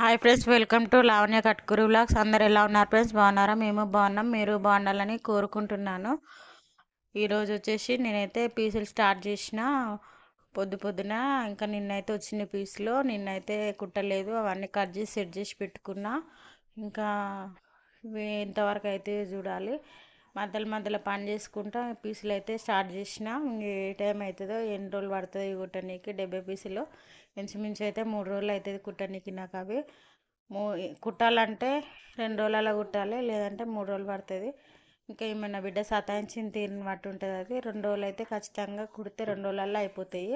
Hi friends welcome to Lavanya Katkuri blogs అందరు ఎలా ఉన్నారు ఫ్రెండ్స్? బాగున్నారా? మేము బాగున్నాం. మీరు బాగుండాలని కోరుకుంటున్నాను. ఈరోజు వచ్చేసి నేనైతే పీసులు స్టార్ట్ చేసిన. పొద్దు పొద్దున ఇంకా నిన్నైతే వచ్చిన పీసులు. నిన్నైతే కుట్టలేదు. అవన్నీ కట్ చేసి సెట్ చేసి పెట్టుకున్నా. ఇంకా ఎంతవరకు అయితే చూడాలి. మధ్యలో మధ్యలో పని చేసుకుంటా పీసులు అయితే స్టార్ట్ చేసిన. ఇంక ఏ టైం అవుతుందో ఎన్ని రోజులు పడుతుంది కుట్టనీకి డెబ్బై పీసులు. ఇంచుమించు అయితే మూడు రోజులు అవుతుంది కుట్టనీకి నాకు అవి. మూ కుట్టాలంటే రెండు రోజులలో కుట్టాలి లేదంటే మూడు రోజులు పడుతుంది. ఇంకా ఏమైనా బిడ్డ సతాయించిన తీరిని బట్టి ఉంటుంది అది. రెండు రోజులు అయితే ఖచ్చితంగా కుడితే రెండు రోజులలో అయిపోతాయి.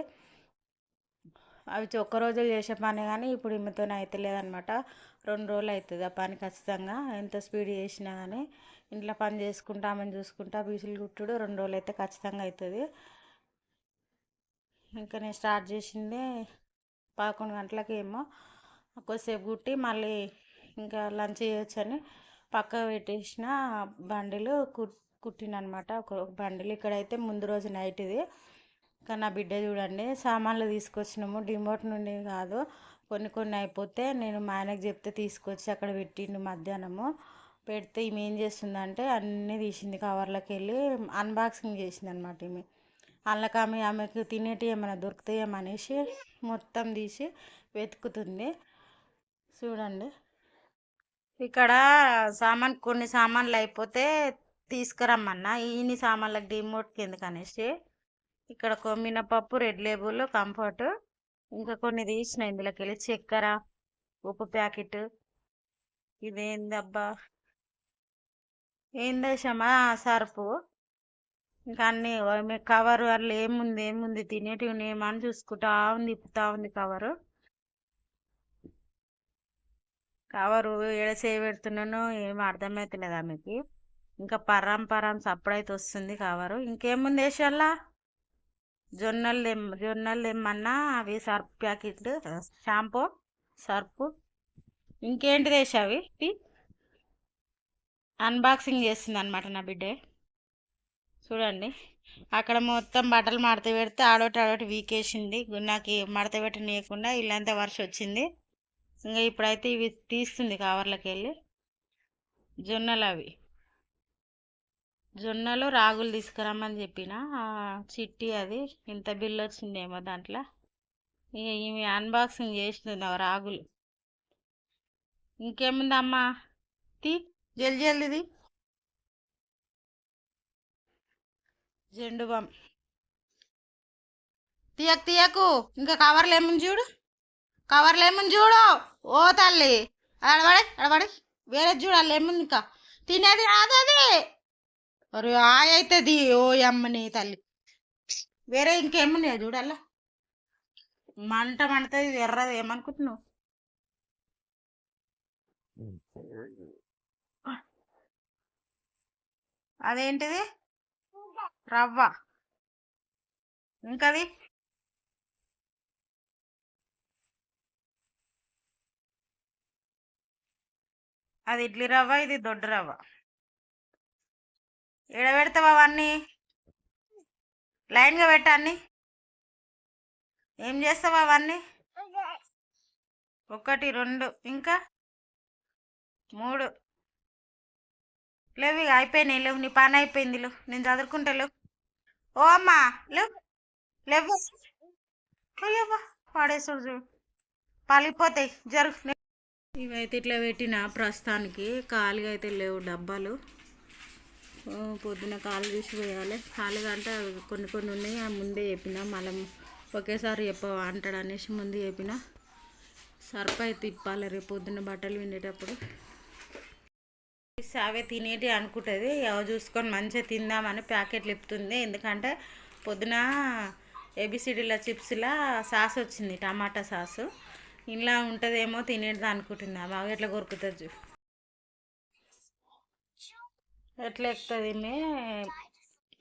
అవి ఒక్క రోజులు చేసే పని కానీ ఇప్పుడు ఈమెతో అవుతలేదనమాట రెండు రోజులు అవుతుంది ఆ పని ఖచ్చితంగా. ఎంత స్పీడ్ చేసినా కానీ ఇంట్లో పని చేసుకుంటా ఆమెను చూసుకుంటా బీసులు కుట్టుడు రెండు రోజులు అయితే ఖచ్చితంగా అవుతుంది ఇంకా నేను స్టార్ట్ చేసిందే పదకొండు గంటలకి ఏమో కొద్దిసేపు కుట్టి మళ్ళీ ఇంకా లంచ్ చేయొచ్చని పక్క పెట్టేసిన బండిలు కుట్ కుట్టిన అనమాట ఒక బండిలు ఇక్కడైతే ముందు రోజు నైట్ ఇది. ఇంకా నా బిడ్డ చూడండి సామాన్లు తీసుకొచ్చినాము. డిమోట్ నుండి కాదు కొన్ని కొన్ని అయిపోతే నేను మా ఆయనకు చెప్తే తీసుకొచ్చి అక్కడ పెట్టిండు మధ్యాహ్నము. పెడితే ఈమె ఏం చేస్తుందంటే అన్నీ తీసింది కవర్లోకి వెళ్ళి అన్బాక్సింగ్ చేసింది అనమాట ఈమె. అందులోకి ఆమె ఆమెకు తినేటి ఏమైనా దొరుకుతాయేమో అనేసి మొత్తం తీసి వెతుకుతుంది. చూడండి. ఇక్కడ సామాన్ కొన్ని సామాన్లు అయిపోతే తీసుకురమ్మన్నా. ఇన్ని సామాన్లకు డిమోట్కి ఎందుకు అనేసి. ఇక్కడ ఒక మినపప్పు రెడ్ లేబుల్ కంఫర్ట్. ఇంకా కొన్ని తీసిన ఇందులోకి వెళ్ళి చక్కెర ఉప్పు ప్యాకెట్. ఇదేందబ్బా. ఏం దేశమా సరుపు ఇంకా అన్ని కవర్ అట్లా ఏముంది ఏముంది తినేటివి ఏమని చూసుకుంటా ఉంది ఇప్పుతా ఉంది కవరు. కవరు ఏడ చేయబెడుతున్నానో ఏం అర్థమవుతలేదు ఆమెకి ఇంకా పరం పరం సప్పుడైతే వస్తుంది కవరు. ఇంకేముంది వేసేలా జొన్నలు తెమ్ జొన్నలు తెమ్మన్నా అవి సర్ఫ్ ప్యాకెట్ షాంపూ సర్ఫ్. ఇంకేంటి వేసావి అన్బాక్సింగ్ చేస్తుంది అనమాట నా బిడ్డే. చూడండి. అక్కడ మొత్తం బట్టలు మడత పెడితే ఆడోటి ఆడోటి వీకేసింది. నాకు మడత పెట్టనీయకుండా ఇల్లంతా వర్ష వచ్చింది ఇంకా ఇప్పుడైతే ఇవి తీస్తుంది కవర్లకి వెళ్ళి జొన్నలు అవి. జొన్నలు రాగులు తీసుకురమ్మని చెప్పిన. చిట్టి అది ఇంత బిల్లు వచ్చిందేమో దాంట్లో. ఇక ఇవి అన్బాక్సింగ్ చేస్తుంది ఆ రాగులు. ఇంకేముందమ్మా? తీ జల్ది జల్దిది జెండు బామ్ తీయకు తీయకు. ఇంకా కవర్లు ఏముంది చూడు. కవర్లు ఏముంది చూడు. ఓ తల్లి. అడబడి అడబడి వేరే చూడాలి ఏముంది ఇంకా. తినేది రాదు అది. మరి ఆయ అవుతుంది ఓ అమ్మని తల్లి. వేరే ఇంకేమున్నాయి చూడాలా మంట మండుతుంది ఎర్రది. ఏమనుకుంటున్నావు? అదేంటిది? రవ్వ. ఇంకది? అది ఇడ్లీ రవ్వ ఇది దొడ్డు రవ్వ. ఎడబెడతావు అవన్నీ? లైన్గా పెట్టాన్ని ఏం చేస్తావు అవన్నీ? ఒకటి రెండు ఇంకా? మూడు. లేవు ఇక అయిపోయినాయి. లేవు నీ పని అయిపోయింది లేవు. నేను చదువుకుంటా లేవు. ఓ అమ్మా లేవు లేవు అయ్యవ్వా పాడేసాడు చూడు పలిపోతాయి జరుగు ఇవైతే ఇట్లా పెట్టిన ప్రస్తుతానికి. ఖాళీగా అయితే లేవు డబ్బాలు. పొద్దున్న పొద్దున కాలు తీసిపోయాలి ఖాళీగా అంటే కొన్ని కొన్ని ఉన్నాయి ఆ ముందే చెప్పిన. మళ్ళీ ఒకేసారి చెప్పవా అంటాడు అనేసి ముందు చెప్పిన. సర్ఫ్ అయితే ఇప్పాలి రేపు పొద్దున్న బట్టలు విండేటప్పుడు. అవే తినేటి అనుకుంటుంది. అవి చూసుకొని మంచిగా తిందామని ప్యాకెట్లు ఇప్పుతుంది. ఎందుకంటే పొద్దున ఏబిసిడీల చిప్స్లా సాస్ వచ్చింది టమాటా సాసు. ఇలా ఉంటుందేమో తినేది అనుకుంటుంది. బాగా ఎట్లా కొరుకుతుంది చూ ఎట్లా ఎక్కుతుంది మే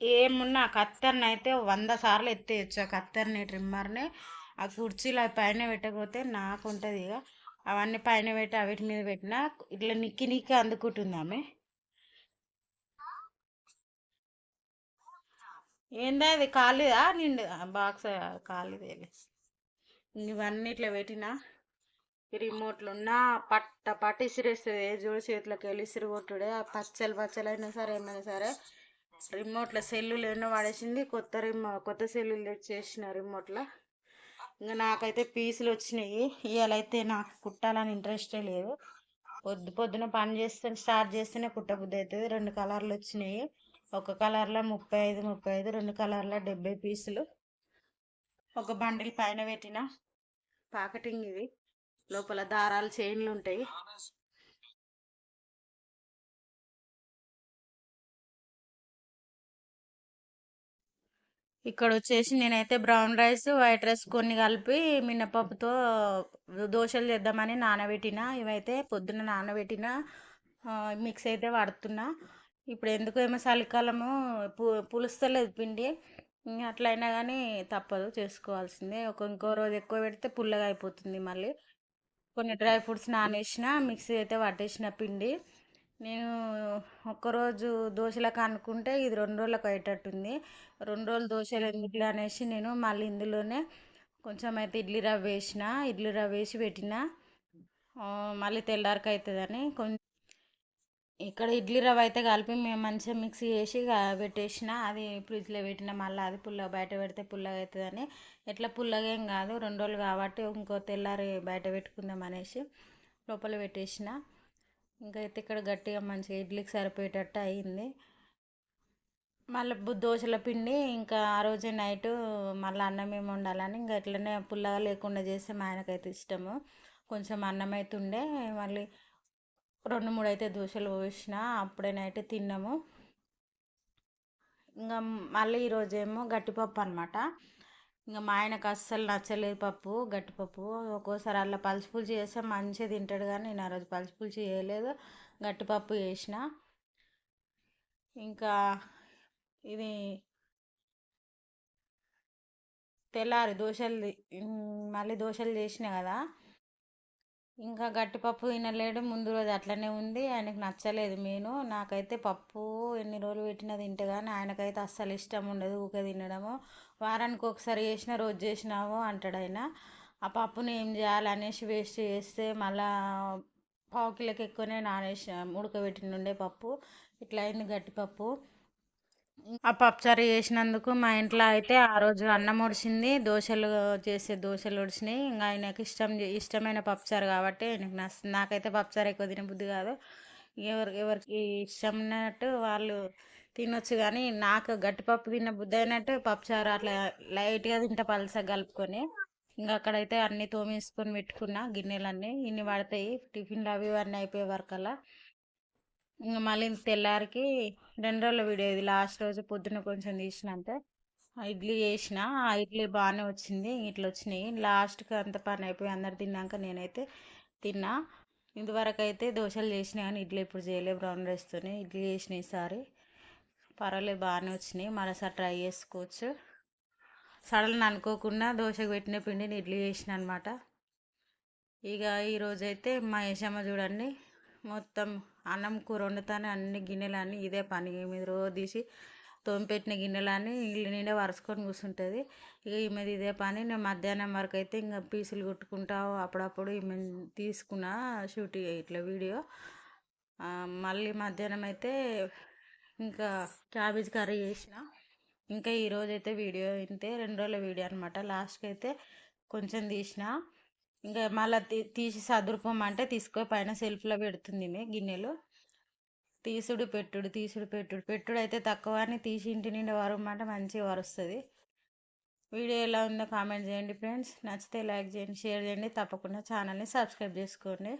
ఏమున్నా కత్తెరని అయితే వంద సార్లు ఎత్తేయచ్చు. ఆ కత్తెరని ట్రిమ్మర్ని. ఆ కుర్చీలు అవి పైన పెట్టకపోతే నాకు ఉంటుంది ఇక అవన్నీ పైన పెట్టి అవిటి మీద పెట్టినా ఇట్లా నిక్కి నిక్కి అందుకుంటుంది ఆమె. ఏందా ఇది ఖాళీదా? నిండు. బాక్స్ ఖాళీదే ఇవన్నీ ఇట్లా పెట్టినా. రిమోట్లున్నా రిమోట్లు పట్ట పట్టి ఇసిరేస్తుంది. చూడు చేతిలోకి వెళ్ళి ఇసిరి కొట్టుడే. ఆ పచ్చలు పచ్చలు అయినా సరే ఏమైనా సరే రిమోట్లో సెల్లులు ఎన్నో వాడేసింది. కొత్త రిమో కొత్త సెల్లులు తెచ్చేసిన రిమోట్లో ఇంకా నాకైతే పీసులు వచ్చినాయి. ఇవాళైతే నాకు కుట్టాలని ఇంట్రెస్టే లేదు. పొద్దు పొద్దున పని చేస్తే స్టార్ట్ చేస్తేనే కుట్టబుద్ధి అవుతుంది రెండు కలర్లు వచ్చినాయి. ఒక కలర్లో ముప్పై ఐదు ముప్పై ఐదు రెండు కలర్లో డెబ్బై పీసులు. ఒక బండిల్ పైన పెట్టిన ప్యాకెటింగ్ ఇది. లోపల దారాలు చైన్లు ఉంటాయి. ఇక్కడ వచ్చేసి నేనైతే బ్రౌన్ రైస్ వైట్ రైస్ కొన్ని కలిపి మినపప్పుతో దోశలు చేద్దామని నానబెట్టిన. ఇవైతే పొద్దున్న నానబెట్టిన మిక్స్ అయితే వాడుతున్నా. ఇప్పుడు ఎందుకు ఏమో చలికాలము పు పులుస్తలేదు పిండి. అట్లయినా కానీ తప్పదు చేసుకోవాల్సిందే. ఒక ఇంకో రోజు ఎక్కువ పెడితే పుల్లగా అయిపోతుంది మళ్ళీ. కొన్ని డ్రై ఫ్రూట్స్ నానేసిన మిక్సీ అయితే పట్టేసిన పిండి. నేను ఒక్కరోజు దోశలకు అనుకుంటే ఇది రెండు రోజులకు అయ్యేటట్టుంది. రెండు రోజులు దోశలు ఎందుకు అనేసి నేను మళ్ళీ ఇందులోనే కొంచెం అయితే ఇడ్లీ రవ్వ వేసిన ఇడ్లీ రవ్వ వేసి పెట్టిన మళ్ళీ తెల్లారికి అవుతుందని కొంచెం ఇక్కడ ఇడ్లీ రవ్వ అయితే కలిపి మేము మంచిగా మిక్సీ చేసి పెట్టేసిన అది ఫ్రిడ్జ్లో పెట్టిన మళ్ళీ అది పుల్ల బయట పెడితే పుల్లగా అవుతుందని ఎట్లా పుల్లగా ఏం కాదు రెండు రోజులు కాబట్టి ఇంకో తెల్లారి బయట పెట్టుకుందాం అనేసి లోపల పెట్టేసిన. ఇంకా అయితే ఇక్కడ గట్టిగా మంచిగా ఇడ్లీకి సరిపోయేటట్టు అయింది. మళ్ళీ దోశల పిండి ఇంకా ఆ రోజే నైట్ మళ్ళీ అన్నం ఏమి ఉండాలని ఇంకా ఇట్లనే పుల్లగా లేకుండా చేస్తే మా ఆయనకైతే ఇష్టము. కొంచెం అన్నం అయితే ఉండే మళ్ళీ రెండు మూడు అయితే దోశలు పోసిన అప్పుడే నైట్ తిన్నాము. ఇంకా మళ్ళీ ఈరోజేమో గట్టిపప్పు అనమాట ఇంకా మా ఆయనకు అస్సలు నచ్చలేదు పప్పు గట్టిపప్పు ఒక్కోసారి అలా పలుసు చేస్తే మంచిగా తింటాడు కానీ నేను ఆ రోజు పలుసు చేయలేదు. గట్టిపప్పు చేసిన. ఇంకా ఇది తెల్లారి దోశలు మళ్ళీ దోశలు చేసిన కదా. ఇంకా గట్టిపప్పు తినలేడు. ముందు రోజు అట్లనే ఉంది. ఆయనకు నచ్చలేదు నేను నాకైతే పప్పు ఎన్ని రోజులు పెట్టినా తింటే కానీ ఆయనకైతే అస్సలు ఇష్టం ఉండదు ఊకే తినడము. వారానికి ఒకసారి చేసిన రోజు చేసినావు అంటాడు ఆయన. ఆ పప్పుని ఏం చేయాలనేసి వేస్ట్ చేస్తే మళ్ళా పావు కిలోకి ఎక్కువనే నానేసి ఉడకబెట్టినుండే పప్పు. ఇట్లా అయింది గట్టిపప్పు ఆ పప్పుచారు చేసినందుకు మా ఇంట్లో అయితే ఆ రోజు అన్నం ఉడిచింది దోశలు చేసే దోశలు ఉడిచినాయి ఇంకా ఆయనకు ఇష్టం ఇష్టమైన పప్పుచారు కాబట్టి ఆయనకు నచ్చింది నాకైతే పప్పుచారు ఎక్కువ తినబుద్ధి కాదు. ఎవరికి ఎవరికి ఇష్టం ఉన్నట్టు వాళ్ళు తినొచ్చు కానీ నాకు గట్టిపప్పు తిన్న బుద్ధి అయినట్టు పప్పుచారు అట్లా లైట్గా తింటా పలస కలుపుకొని ఇంకా అక్కడైతే అన్నీ తోమేసుకొని పెట్టుకున్నా గిన్నెలన్నీ ఇన్ని పడతాయి టిఫిన్లు అవి ఇవన్నీ అయిపోయే వరకల్లా. ఇంకా మళ్ళీ తెల్లారికి రెండు రోజుల వీడియో ఇది లాస్ట్ రోజు పొద్దున కొంచెం తీసినంతే ఇడ్లీ చేసిన ఆ ఇడ్లీ బాగానే వచ్చింది ఇట్లా వచ్చినాయి. లాస్ట్కి అంత పని అయిపోయి అందరు తిన్నాక నేనైతే తిన్నా. ఇంతవరకు అయితే దోశలు చేసిన కానీ ఇడ్లీ ఇప్పుడు చేయలేదు బ్రౌన్ రైస్తోనే ఇడ్లీ చేసిన ఈసారి. పర్వాలేదు బాగానే వచ్చినాయి. మరోసారి ట్రై చేసుకోవచ్చు. సడన్ అనుకోకుండా దోశకు పెట్టిన పిండిని ఇడ్లీ చేసిన అనమాట ఇక ఈరోజైతే మా యశమ్మ చూడండి. మొత్తం అన్నం కూర వండుతానే అన్ని గిన్నెలన్నీ ఇదే పని. మీద రోజు తీసి తోమిపెట్టిన గిన్నెలన్నీ ఇల్లు నిండా వరుసుకొని కూర్చుంటుంది ఇక ఈమె ఇదే పని. నేను మధ్యాహ్నం వరకు అయితే ఇంకా పీసులు కుట్టుకుంటావు అప్పుడప్పుడు ఈమె తీసుకున్న షూట్ ఇట్లా వీడియో. మళ్ళీ మధ్యాహ్నం అయితే ఇంకా క్యాబేజ్ కర్రీ చేసిన. ఇంకా ఈరోజు అయితే వీడియో ఇంతే రెండు రోజుల వీడియో అనమాట లాస్ట్కి అయితే కొంచెం తీసిన. ఇంకా మళ్ళీ తీసి సదురుకోమంటే తీసుకో పైన సెల్ఫ్లో పెడుతుంది గిన్నెలు. తీసుడు పెట్టుడు తీసుడు పెట్టుడు. పెట్టుడు అయితే తక్కువ అని తీసి ఇంటి నిండా వరమంటే మంచిగా వరుస్తుంది. వీడియో ఎలా ఉందో కామెంట్ చేయండి ఫ్రెండ్స్. నచ్చితే లైక్ చేయండి షేర్ చేయండి. తప్పకుండా ఛానల్ని సబ్స్క్రైబ్ చేసుకోండి.